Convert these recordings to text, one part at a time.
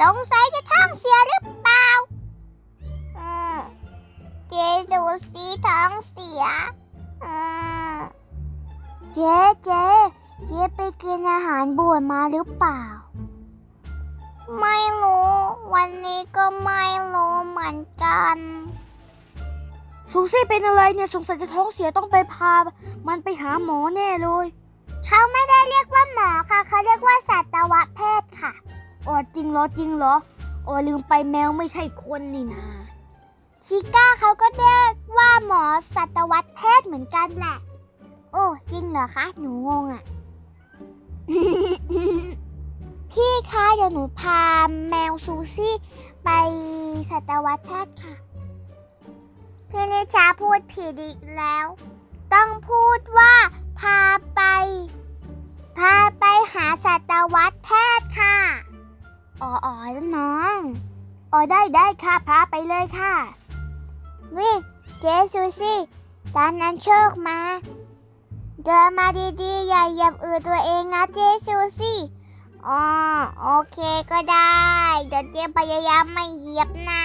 สงสัยจะท้องเสียหรือเปล่า เออเจ๊ดูสิท้องเสีย เออ เจ๊เจ๊เจ๊ไปกินอาหารบวชมาหรือเปล่า ไม่รู้ วันนี้ก็ไม่รู้เหมือนกันซูซี่เป็นอะไรเนี่ยสงสัยจะท้องเสียต้องไปพา มันไปหาหมอแน่เลย เขาไม่ได้เรียกว่าหมอค่ะ เขาเรียกว่าสัตวแพทย์ค่ะ อ๋อจริงเหรอจริงเหรออ๋อลืมไปแมวไม่ใช่คนนี่นาชิก้าเขาก็เรียกว่าหมอสัตวแพทย์เหมือนกันแหละ โอ้จริงเหรอคะ หนูงงอะ พี่คะเดี๋ยวหนูพาแมวซูซี่ไปสัตวแพทย์ค่ะ พี่นิชาพูดผิดอีกแล้ว ต้องพูดว่า เลยค่ะนี่เจซูซี่ตามนั้นโชคมา เดินมาดีๆ อย่าเหยียบอือตัวเองนะเจซูซี่อ๋อโอเคก็ได้เดี๋ยวเจพยายามไม่เหยียบนะ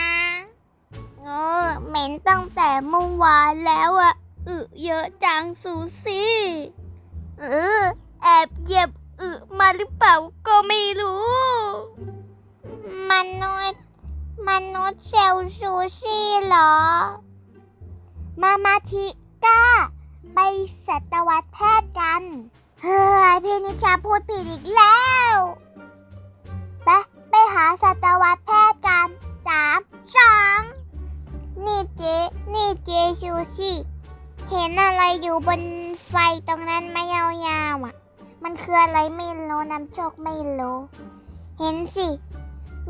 เออเหม็นตั้งแต่เมื่อวานแล้วอะอึเยอะจังซูซี่เออแอบเหยียบอึมาหรือเปล่าก็ไม่รู้มนุษย์ มนุษย์เซลล์ซูซี่เหรอ มามาทิก้า ไปสัตวแพทย์กัน เฮ้ยพี่นิชาพูดผิดอีกแล้วไปไปหาสัตวแพทย์กันสามสองนี่เจนี่เจซูซี่ เห็นอะไรอยู่บนไฟตรงนั้นไม่ยาวๆอะ มันคืออะไรไม่รู้น้ำโชคไม่รู้ เห็นสิ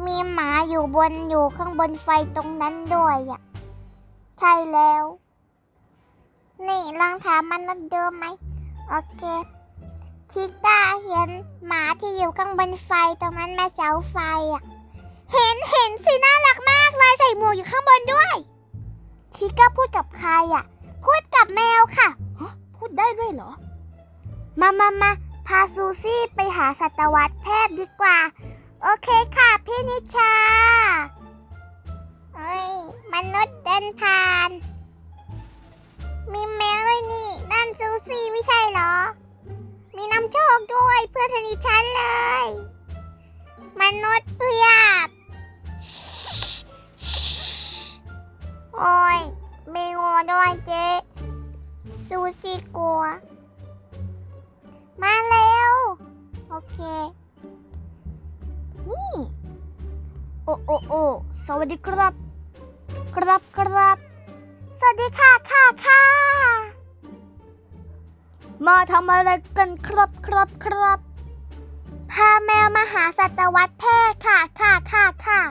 มีหมาอยู่บนอยู่ข้างบนไฟตรงนั้นด้วยอะ ใช่แล้ว นี่ลองถามมันนัดเดิมไหม โอเคชิต้าเห็นหมาที่อยู่ข้างบนไฟตรงนั้นแม่เสาไฟอะ เห็นเห็นสิน่ารักมากเลยใส่หมวกอยู่ข้างบนด้วย ชิก้าพูดกับใครอะ พูดกับแมวค่ะพูดได้ด้วยเหรอ มามามาพาซูซี่ไปหาสัตวแพทย์ดีกว่า โอเคค่ะ พี่นิชา เอ้ย มนุษย์เดินผ่าน มีแมวด้วยนี่นั่นซูซี่ไม่ใช่เหรอ มีน้ำโชคด้วยเพื่อนสนิทฉันเลย มนุษย์เพียบ โอ้ย มีงัวด้วยเจ๊ซูซี่กลัว มาเร็วโอเค นี่ โอ้โอ้โอ้สวัสดีครับ ครับครับ สวัสดีค่ะค่ะค่ะ มาทำอะไรกันครับครับครับ พาแมวมาหาสัตวแพทย์ค่ะค่ะค่ะค่ะ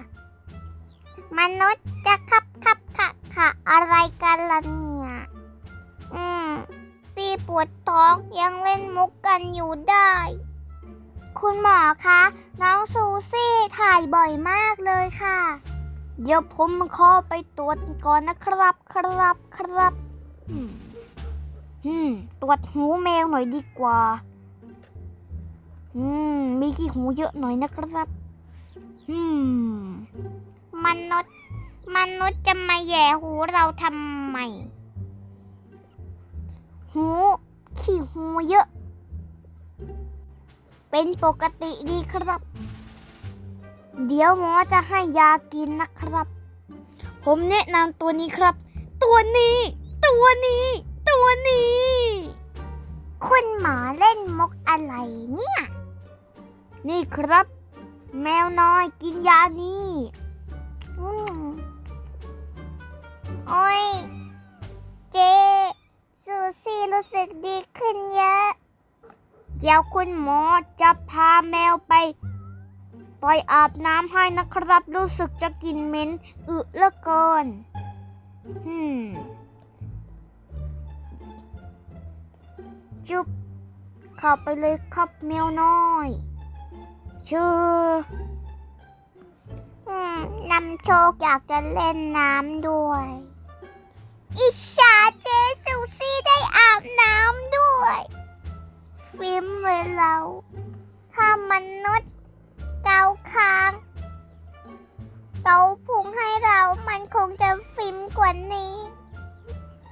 มนุษย์จะขับขับค่ะค่ะอะไรกันล่ะเนี่ย อืมตีปวดท้องยังเล่นมุกกันอยู่ได้ คุณหมอคะ น้องซูซี่ถ่ายบ่อยมากเลยค่ะ เดี๋ยวผมขอไปตรวจก่อนนะครับครับครับอืมอืมตรวจหูแมวหน่อยดีกว่า อืม มีขี้หูเยอะหน่อยนะครับ อืมมนุษย์มนุษย์จะมาแหย่หูเราทำไม หู ขี้หูเยอะ เป็นปกติดีครับ เดี๋ยวหมอจะให้ยากินนะครับ ผมแนะนำตัวนี้ครับ ตัวนี้ ตัวนี้ ตัวนี้ คุณหมอเล่นมกอะไรเนี่ย นี่ครับ แมวน้อยกินยานี้ เดี๋ยวคุณหมอจะพาแมวไป ปล่อยอาบน้ำให้นะครับ รู้สึกจะกลินเหม็นอึเหลือเกินอืมจุบเข้าไปเลยครับแมวน้อย เชื่อนำโชคอยากจะเล่นน้ำด้วย อิชาเจซูซี่ได้อาบน้ำด้วย ฟิล์มเลยเราถ้ามนุษย์เกาค้างเกาพุงให้เรา มันคงจะฟินกว่านี้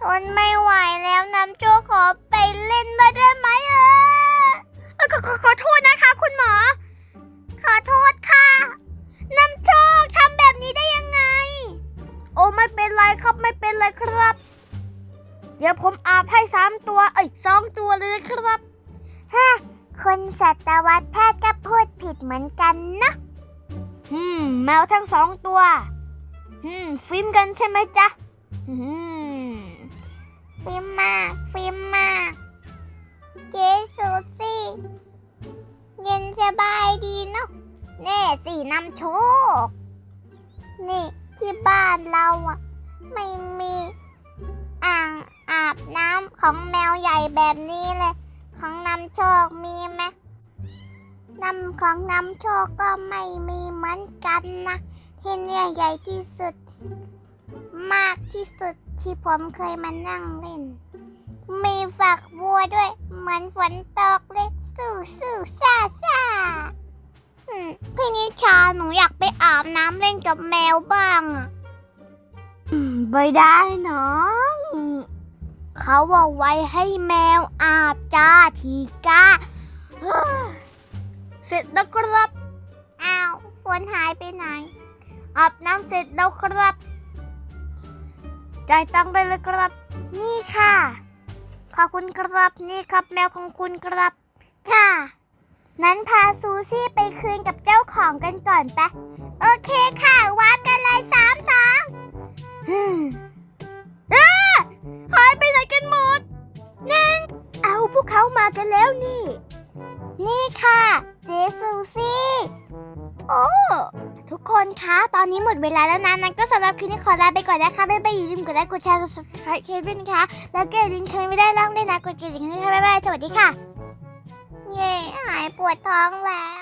ทนไม่ไหวแล้วน้ำโชคขอไปเล่นบ้างได้ไหมเออเอ้ยขอขอขอโทษนะคะ คุณหมอ ขอโทษค่ะ น้ำโชคทำแบบนี้ได้ยังไง โอ้ไม่เป็นไรครับไม่เป็นไรครับ เดี๋ยวผมอาบให้สามตัว เอ้ยสองตัวเลยนะครับฮะ คนสัตวแพทย์ก็พูดผิดเหมือนกันนะอืมแมวทั้งสองตัวอืมฟิล์มกันใช่ไหมจ๊ะอืมฟิล์มมากฟิล์มมากเจสูสิเย็นสบายดีเนาะเน่สีน้ำโชค นี่ที่บ้านเราอะไม่มีอ่างอาบน้ำของแมวใหญ่แบบนี้เลย ของน้ำโชคมีไหมน้ำของน้ำโชคก็ไม่มีเหมือนกันนะที่เนี่ยใหญ่ที่สุด มากที่สุดที่ผมเคยมานั่งเล่น มีฝักบัวด้วย เหมือนฝนตกเลย สู้สู้ซาซาพี่นิชาหนูอยากไปอาบน้ำเล่นกับแมวบ้างอะไม่ได้เน้อง เขาบอกไว้ให้แมวอาบจ้าทีก้า เสร็จแล้วครับ อ้าวฝนหายไปไหน อาบน้ำเสร็จแล้วครับ จ่ายตังค์ได้เลยครับ นี่ค่ะ ขอบคุณครับ นี่ครับแมวของคุณครับ ค่ะ นั้นพาซูซี่ไปคืนกับเจ้าของกันก่อนปะ โอเคค่ะวัดกันเลยสามสองอายไปไหนกันหมดนั่นเอาพวกเขามากันแล้วนี่ นี่ค่ะ เจซูซี่ โอ้ ทุกคนคะ ตอนนี้หมดเวลาแล้วนะนั้นก็สำหรับคลิปนี้ขอลาไปก่อนนะคะบ๊ายบายอย่าลืมกดไลค์กดแชร์กด subscribe เควินนะคะแล้วก็อย่าลืมเคยไม่ได้ร้องด้วยนะกดกระดิ่งให้ด้วยค่ะบ๊ายบายสวัสดีค่ะ เย่หายปวดท้องแล้ว